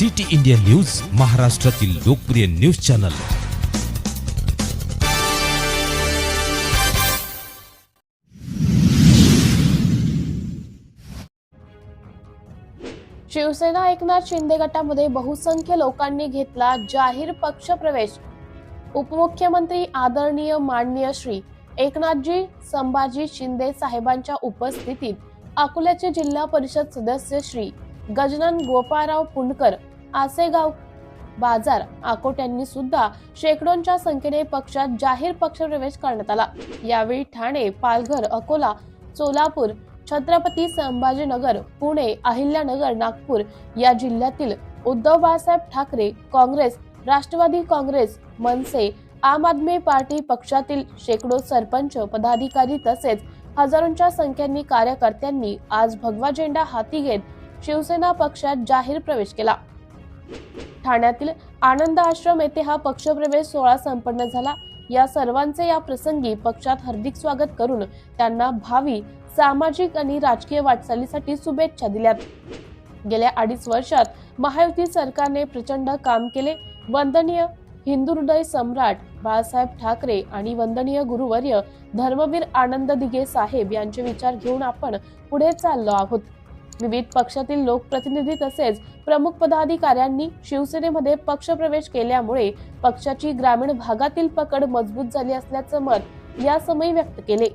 City India news महाराष्ट्रातील लोकप्रिय news channel. Shiv Sena Eknath Shinde गटामध्ये बहुसंख्य लोकांनी घेतला जाहीर पक्ष प्रवेश. उपमुख्यमंत्री आदरणीय माननीय श्री एकनाथजी संभाजी शिंदे साहेबांच्या उपस्थितीत अकोल्याचे जिल्हा परिषद सदस्य श्री गजानन गोपाराव पुंडकर आसेगाव बाजार आकोट यांनी सुद्धा शेकडोंच्या संख्येने पक्षात जाहीर पक्षप्रवेश करण्यात आला. यावेळी ठाणे पालघर अकोला सोलापूर छत्रपती संभाजीनगर पुणे अहिल्यानगर नागपूर या जिल्ह्यातील उद्धव बाळासाहेब ठाकरे काँग्रेस राष्ट्रवादी काँग्रेस मनसे आम आदमी पार्टी पक्षातील शेकडो सरपंच पदाधिकारी तसेच हजारोंच्या संख्येने कार्यकर्त्यांनी आज भगवा झेंडा हाती घेत शिवसेना पक्षात जाहीर प्रवेश केला. ठाण्यातील आनंद आश्रम येथे हा पक्षप्रवेश सोहळा संपन्न झाला. या सर्वांचे या प्रसंगी पक्षात हार्दिक स्वागत करून त्यांना भावी सामाजिक आणि राजकीय वाटचालीसाठी शुभेच्छा दिल्यात. गेल्या अडीच वर्षात महायुती सरकारने प्रचंड काम केले. वंदनीय हिंदू हृदय सम्राट बाळासाहेब ठाकरे आणि वंदनीय गुरुवर्य धर्मवीर आनंद दिघे साहेब यांचे विचार घेऊन आपण पुढे चाललो आहोत. विविध पक्षातील लोकप्रतिनिधी तसेच प्रमुख पदाधिकाऱ्यांनी शिवसेनेमध्ये पक्षप्रवेश केल्यामुळे पक्षाची ग्रामीण भागातील पकड मजबूत झाली असल्याचं मत या समयी व्यक्त केले.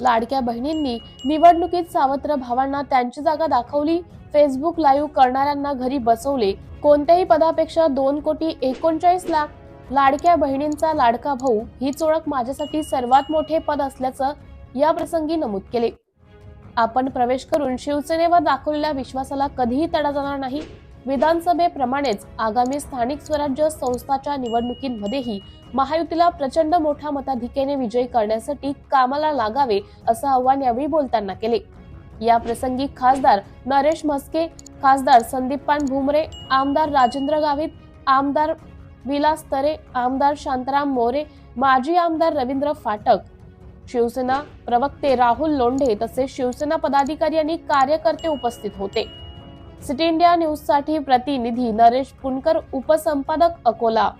लाडक्या बहिणींनी निवडणुकीत सावत्र भावांना त्यांची जागा दाखवली फेसबुक लाईव्ह करणाऱ्यांना घरी बसवले कोणत्याही पदापेक्षा दोन कोटी एकोणचाळीस लाख लाडक्या बहिणींचा लाडका भाऊ हीच ओळख माझ्यासाठी सर्वात मोठे पद असल्याचं या प्रसंगी नमूद केले. आपण प्रवेश करून शिवसेनेवर दाखवलेल्या विश्वासाला कधीही तडा जाणार नाही. विधानसभेप्रमाणेच आगामी स्थानिक स्वराज्य संस्थाच्या निवडणुकींमध्येही महायुतीला प्रचंड मोठ्या मताधिकेने विजयी करण्यासाठी कामाला लागावे असं आव्हान यावेळी बोलताना केले. या प्रसंगी खासदार नरेश म्हस्के खासदार संदीपान भुमरे आमदार राजेंद्र गावित आमदार विलास तरे आमदार शांताराम मोरे माजी आमदार रवींद्र फाटक शिवसेना प्रवक्ते राहुल लोंढे तसेच शिवसेना पदाधिकारी आणि कार्यकर्ते उपस्थित होते. सिटी इंडिया न्यूजसाठी प्रतिनिधी नरेश पुणकर उपसंपादक अकोला.